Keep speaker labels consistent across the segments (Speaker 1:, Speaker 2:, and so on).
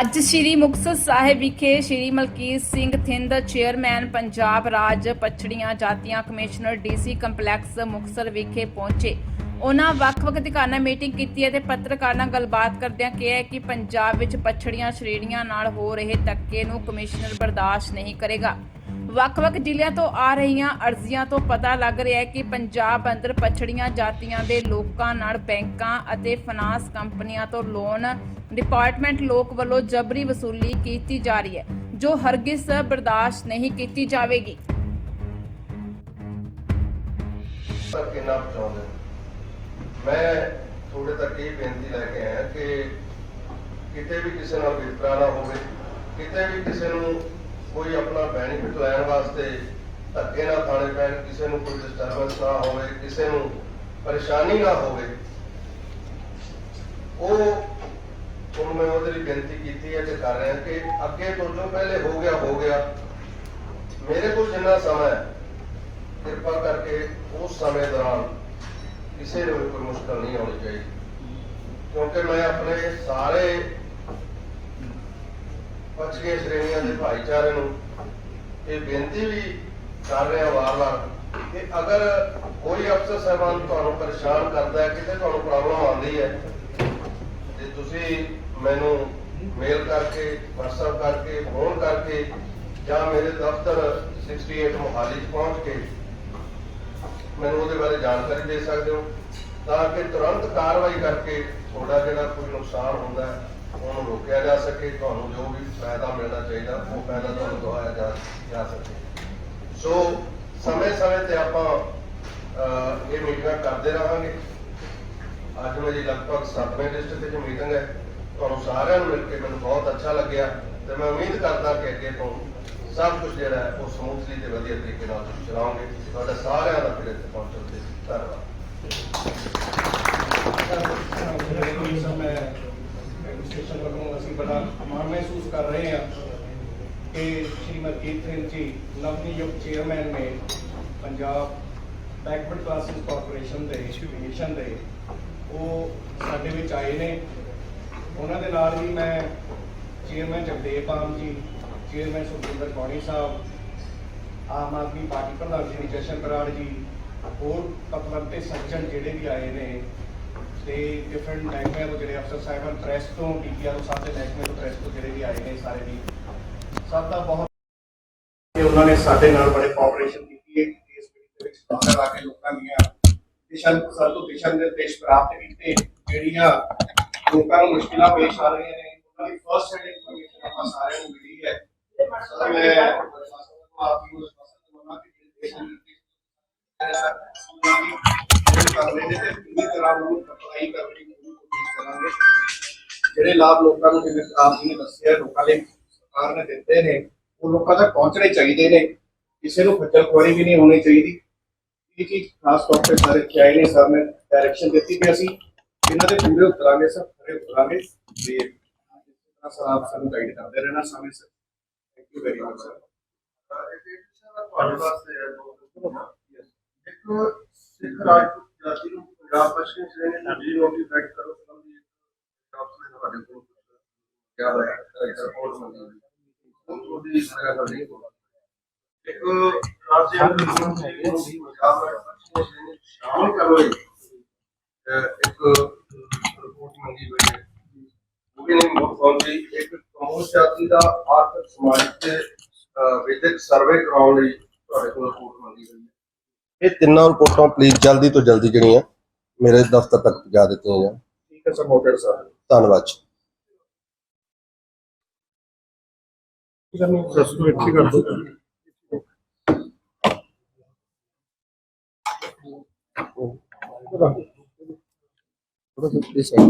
Speaker 1: ਅੱਜ ਸ੍ਰੀ ਮੁਕਤਸਰ ਸਾਹਿਬ ਵਿਖੇ ਸ੍ਰੀ ਮਲਕੀਤ ਸਿੰਘ ਥਿੰਦ, ਚੇਅਰਮੈਨ ਪੰਜਾਬ ਰਾਜ ਪਛੜੀਆਂ ਜਾਤੀਆਂ ਕਮਿਸ਼ਨਰ ਡੀਸੀ ਕੰਪਲੈਕਸ ਮੁਕਤਸਰ ਵਿਖੇ ਪਹੁੰਚੇ। ਉਹਨਾਂ ਵੱਖ-ਵੱਖ ਅਧਿਕਾਰਾਂ ਮੀਟਿੰਗ ਕੀਤੀ ਹੈ ਤੇ ਪੱਤਰਕਾਰਾਂ ਨਾਲ ਗੱਲਬਾਤ ਕਰਦਿਆਂ ਕਿਹਾ ਕਿ ਪੰਜਾਬ ਵਿੱਚ ਪਛੜੀਆਂ ਸ਼੍ਰੇਣੀਆਂ ਨਾਲ ਹੋ ਰਹੇ ਧੱਕੇ ਨੂੰ ਕਮਿਸ਼ਨਰ ਬਰਦਾਸ਼ਤ ਨਹੀਂ ਕਰੇਗਾ। ਵੱਖ-ਵੱਖ ਜ਼ਿਲ੍ਹਿਆਂ ਤੋਂ ਆ ਰਹੀਆਂ ਅਰਜ਼ੀਆਂ ਤੋਂ ਪਤਾ ਲੱਗ ਰਿਹਾ ਹੈ ਕਿ ਪੰਜਾਬ ਅੰਦਰ ਪਛੜੀਆਂ ਜਾਤੀਆਂ ਦੇ ਲੋਕਾਂ ਨਾਲ ਬੈਂਕਾਂ ਅਤੇ ਫਾਈਨਾਂਸ ਕੰਪਨੀਆਂ ਤੋਂ ਲੋਨ ਡਿਪਾਰਟਮੈਂਟ ਲੋਕ ਵੱਲੋਂ ਜਬਰੀ ਵਸੂਲੀ ਕੀਤੀ ਜਾ ਰਹੀ ਹੈ, ਜੋ ਹਰਗਿਜ਼ ਬਰਦਾਸ਼ਤ ਨਹੀਂ ਕੀਤੀ ਜਾਵੇਗੀ।
Speaker 2: ਤੱਕ ਕਿੰਨਾ ਪਹੁੰਚਾਉਂਦੇ ਮੈਂ ਤੁਹਾਡੇ ਤੱਕ ਇਹ ਬੇਨਤੀ ਲੈ ਕੇ ਆਇਆ ਕਿ ਕਿਤੇ ਵੀ ਕਿਸੇ ਨਾਲ ਵਿਤਕਰਾ ਨਾ ਹੋਵੇ, ਕਿਤੇ ਵੀ ਕਿਸੇ ਨੂੰ ਕੋਈ ਆਪਣਾ ਬੈਨੀਫਿਟ ਲੈਣ ਵਾਸਤੇ ਧੱਕੇ ਨਾ ਖਾਣੇ ਪੈਣ, ਕਿਸੇ ਨੂੰ ਕੋਈ ਡਿਸਟਰਬੈਂਸ ਨਾ ਹੋਵੇ, ਕਿਸੇ ਨੂੰ ਪਰੇਸ਼ਾਨੀ ਨਾ ਹੋਵੇ, ਉਹ ਹੁਣ ਮੈਂ ਉਹਦੇ ਲਈ ਬੇਨਤੀ ਕੀਤੀ ਹੈ ਤੇ ਕਰ ਰਿਹਾ ਕਿ ਅੱਗੇ ਤੋਂ ਜੋ ਪਹਿਲੇ ਹੋ ਗਿਆ ਹੋ ਗਿਆ। ਮੇਰੇ ਕੋਲ ਜਿੰਨਾ ਸਮਾਂ ਹੈ, ਕਿਰਪਾ ਕਰਕੇ ਉਸ ਸਮੇਂ ਦੌਰਾਨ ਕਿਸੇ ਨੂੰ ਵੀ ਕੋਈ ਮੁਸ਼ਕਲ ਨਹੀਂ ਆਉਣੀ ਚਾਹੀਦੀ। ਕਿਉਂਕਿ ਮੈਂ ਆਪਣੇ ਸਾਰੇ ਪਛੜੀਆਂ ਸ਼੍ਰੇਣੀਆਂ ਦੇ ਭਾਈਚਾਰੇ ਨੂੰ ਇਹ ਬੇਨਤੀ ਵੀ ਕਰ ਰਿਹਾ ਵਾਰ-ਵਾਰ ਕਿ ਅਗਰ ਕੋਈ ਅਫਸਰ ਸਾਹਿਬਾਨ ਤੁਹਾਨੂੰ ਪਰੇਸ਼ਾਨ ਕਰਦਾ ਹੈ, ਕਿਤੇ ਤੁਹਾਨੂੰ ਪ੍ਰੋਬਲਮ ਆਉਂਦੀ ਹੈ, ਤੇ ਤੁਸੀਂ ਮੈਨੂੰ ਮੇਲ ਕਰਕੇ, WhatsApp ਕਰਕੇ ਫੋਨ ਕਰਕੇ ਜਾਂ ਮੇਰੇ ਦਫ਼ਤਰ 68 ਮੋਹਾਲੀ 'ਚ ਪਹੁੰਚ ਕੇ ਮੈਨੂੰ ਉਹਦੇ ਬਾਰੇ ਜਾਣਕਾਰੀ ਦੇ ਸਕਦੇ ਹੋ, ਤਾਂ ਕਿ ਤੁਰੰਤ ਕਾਰਵਾਈ ਕਰਕੇ ਤੁਹਾਡਾ ਜਿਹੜਾ ਕੋਈ ਨੁਕਸਾਨ ਹੁੰਦਾ ਹੈ ਉਹਨੂੰ ਰੋਕਿਆ ਜਾ ਸਕੇ, ਤੁਹਾਨੂੰ ਜੋ ਵੀ ਫਾਇਦਾ ਮਿਲਣਾ ਚਾਹੀਦਾ, ਉਹ ਫਾਇਦਾ ਤੁਹਾਨੂੰ ਦਵਾਇਆ ਜਾ ਜਾ ਸਕੇ। ਸੋ ਸਮੇਂ-ਸਮੇਂ ਤੇ ਆਪਾਂ ਇਹ ਮੀਟਿੰਗਾਂ ਕਰਦੇ ਰਹਾਂਗੇ। ਅੱਜ ਮੇਰੀ ਲਗਭਗ 7ਵੇਂ ਡਿਸਟ੍ਰਿਕਟ ਵਿੱਚ ਮੀਟਿੰਗ ਹੈ, ਤੁਹਾਨੂੰ ਸਾਰਿਆਂ ਨੂੰ ਮਿਲ ਕੇ ਮੈਨੂੰ ਬਹੁਤ ਅੱਛਾ ਲੱਗਿਆ ਤੇ ਮੈਂ ਉਮੀਦ ਕਰਦਾ ਕਿ ਅੱਗੇ ਤੋਂ ਸਭ ਕੁਝ ਜਿਹੜਾ ਹੈ, ਉਹ ਸਮੂਥਲੀ ਤੇ ਵਧੀਆ ਤਰੀਕੇ ਨਾਲ ਤੁਸੀਂ ਚਲਾਓਗੇ। ਤੁਹਾਡਾ ਸਾਰਿਆਂ ਦਾ ਫਿਰ ਇੱਥੇ ਪਹੁੰਚਣ ਤੇ ਧੰਨਵਾਦ
Speaker 3: ਕੋਈ ਸਮੇਂ ਸਟੇਸ਼ਨ ਵੱਲੋਂ ਅਸੀਂ ਬੜਾ ਮਾਣ ਮਹਿਸੂਸ ਕਰ ਰਹੇ ਹਾਂ ਕਿ ਸ਼੍ਰੀਮਤੀ ਸਿੰਘ ਜੀ ਨਵਨਿਯੁਕਤ ਚੇਅਰਮੈਨ ਨੇ ਪੰਜਾਬ ਬੈਕਵਰਡ ਕਲਾਸਿਸ ਕਾਰਪੋਰੇਸ਼ਨ ਦੇ ਐਸੋਸੀਏਸ਼ਨ ਦੇ, ਉਹ ਸਾਡੇ ਵਿੱਚ ਆਏ ਨੇ। ਉਹਨਾਂ ਦੇ ਨਾਲ ਵੀ ਮੈਂ chairman Jagdev Pam ji chairman Sukhinder Kauni Sahib, Aam Aadmi party ਪ੍ਰਧਾਨ ਸ਼੍ਰੀ ਜਸ਼ਨ ਬਰਾੜ ਜੀ, ਹੋਰ ਪਤਵੰਤੇ ਸੱਜਣ ਜਿਹੜੇ ਵੀ ਆਏ ਨੇ ਤੇ ਡਿਫਰੈਂਟ ਮਹਿਕਮਿਆਂ ਤੋਂ ਜਿਹੜੇ ਅਫਸਰ ਸਾਹਿਬਾਨ ਪ੍ਰੈਸ ਤੋਂ ਡੀਪੀਆਰ ਤੋਂ ਸਾਰੇ ਮਹਿਕਮੇ ਤੋਂ ਪ੍ਰੈਸ ਤੋਂ ਜਿਹੜੇ ਵੀ ਆਏ ਨੇ ਸਾਰੇ ਵੀ ਸਭ ਦਾ ਬਹੁਤ ਤੇ ਉਹਨਾਂ ਨੇ ਸਾਡੇ ਨਾਲ ਬੜੇ ਕੋਆਪਰੇਸ਼ਨ ਕੀਤੀ ਹੈ ਇਸ ਮੀਟਿੰਗ ਦੇ ਵਿੱਚ ਬਾਹਰ ਆ ਕੇ ਲੋਕਾਂ ਦੀਆਂ ਦਿਸ਼ਾ ਸਰ ਤੋਂ ਦਿਸ਼ਾ ਨਿਰਦੇਸ਼ ਪ੍ਰਾਪਤ ਕੀਤੇ ਜਿਹੜੀਆਂ ਲੋਕਾਂ ਨੂੰ ਮੁਸ਼ਕਿਲਾਂ ਪੇਸ਼ ਆ ਰਹੀਆਂ ਨੇ ਉਹਨਾਂ ਦੀ ਫਰਸਟ ਹੈਂਡ ਇਨਫੋਰਮੇਸ਼ਨ ਆਪਾਂ ਸਾਰਿਆਂ ਨੂੰ ਮਿਲੀ ਹੈ ਸਰ ਮੈਂ ਪ੍ਰਸ਼ਾਸਨ ਨੂੰ ਆਪ ਨੂੰ ਵਿਸ਼ਵਾਸ ਦਿਵਾਉਣਾ ਕਿ ਜਿਹੜੇ ਦਿਸ਼ਾ ਨਿਰਦੇਸ਼ ਕਰਨੇ ਨੇ ਤੇ ਪੂਰੀ ਤਰ੍ਹਾਂ ਨੂੰ ਅਪਲਾਈ ਕਰਨ ਦੀ ਪੂਰੀ ਕੋਸ਼ਿਸ਼ ਕਰਾਂਗੇ। ਜਿਹੜੇ ਲਾਭ ਲੋਕਾਂ ਨੂੰ ਜਿਵੇਂ ਆਪ ਜੀ ਨੇ ਦੱਸਿਆ, ਲੋਕਾਂ ਲਈ ਸਰਕਾਰ ਨੇ ਦਿੱਤੇ ਨੇ, ਉਹ ਲੋਕਾਂ ਤੱਕ ਪਹੁੰਚਣੇ ਚਾਹੀਦੇ ਨੇ। ਕਿਸੇ ਨੂੰ ਖੱਜਲ ਖੁਆਰੀ ਵੀ ਨਹੀਂ ਹੋਣੀ ਚਾਹੀਦੀ। ਇਹ ਚੀਜ਼ ਖਾਸ ਤੌਰ ਤੇ ਸਾਰੇ ਚਾਹੇ ਨੇ, ਸਰ ਨੇ ਡਾਇਰੈਕਸ਼ਨ ਦਿੱਤੀ ਕਿ ਅਸੀਂ ਇਹਨਾਂ ਦੇ ਪੂਰੇ ਉਤਰਾਂਗੇ, ਸਰ ਖਰੇ ਉਤਰਾਂਗੇ। ਤੇ ਇਸ ਤਰ੍ਹਾਂ ਸਰ, ਆਪ ਸਾਨੂੰ ਗਾਈਡ ਕਰਦੇ ਰਹਿਣਾ ਸਮੇਂ ਸਿਰ। Thank you very much sir
Speaker 2: ਤੁਹਾਡੇ ਵਾਸਤੇ ਹੈ ਇੱਕ ਸਿੱਖ ਰਾਜਪੂਤ ਜਾਤੀ ਨੂੰ ਪੰਜਾਬ ਪੱਛਮੀ ਸ਼੍ਰੇਣੀ ਨੂੰ ਜੀ ਨੋਟੀਫਾਈਡ ਕਰੋ ਸੰਬੰਧੀ ਜਵਾਬ ਮੈਂ ਤੁਹਾਡੇ ਕੋਲ ਕਿਆ ਹੋਇਆ ਰਿਪੋਰਟ ਮੰਗੀ ਹੋਈ। ਉਹ ਤੁਹਾਡੀ ਜਗ੍ਹਾ ਪਰ ਨਹੀਂ ਵੀ ਪੰਜਾਬ ਵਿੱਚ ਸ਼ਾਮਲ ਕਰੋ ਇੱਕ ਰਿਪੋਰਟ ਮੰਗੀ ਹੋਈ ਹੈ। ਉਹ ਵੀ ਨਹੀਂ ਬਹੁਤ ਇੱਕ ਕਮੋਸ ਜਾਤੀ ਦਾ ਆਰਥਿਕ ਸਮਾਜਿਕ ਤੇ ਵਿਦਿਅਕ ਸਰਵੇ ਕਰਾਉਣ ਲਈ ਤੁਹਾਡੇ ਕੋਲ ਰਿਪੋਰਟ ਮੰਗੀ ਹੋਈ ਹੈ। ਇਹ ਤਿੰਨਾਂ ਰਿਪੋਰਟਾਂ ਪਲੀਜ਼ ਜਲਦੀ ਤੋਂ ਜਲਦੀ ਜਿਹੜੀਆਂ ਮੇਰੇ ਦਫ਼ਤਰ ਤੱਕ ਪਹੁੰਚਾ ਦਿੱਤੀਆਂ ਜਾਣ
Speaker 3: ਠੀਕ ਹੈ ਸਰ ਨੋਟਡ ਸਰ
Speaker 2: ਧੰਨਵਾਦ ਜੀ
Speaker 3: ਸਸ ਨੂੰ ਇੱਥੇ ਕਰ ਦੋ
Speaker 2: ਥੋੜਾ ਜਿਹਾ please sir।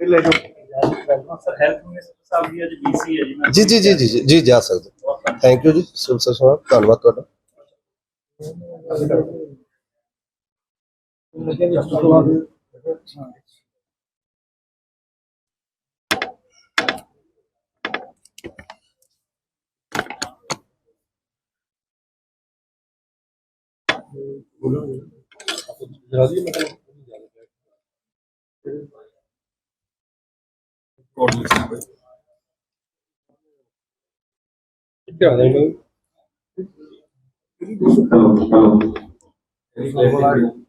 Speaker 3: ਇਹ ਲੈ ਜਾਓ
Speaker 4: ਸਰ ਹੈਲਥ ਮਿਨਿਸਟਰ ਸਾਹਿਬ ਦੀ ਅੱਜ ਬੀਸੀ ਹੈ ਜੀ। ਮੈਂ
Speaker 2: ਜੀ ਜੀ ਜੀ ਜੀ ਜੀ ਜੀ ਜਾ ਸਕਦੇ। ਥੈਂਕ ਯੂ ਜੀ। ਸਿਵਲ ਸਰਜਨ ਸਾਹਿਬ ਧੰਨਵਾਦ ਤੁਹਾਡਾ।
Speaker 4: ordinaryjnego. Yeah, there you go.
Speaker 5: Hello, hello.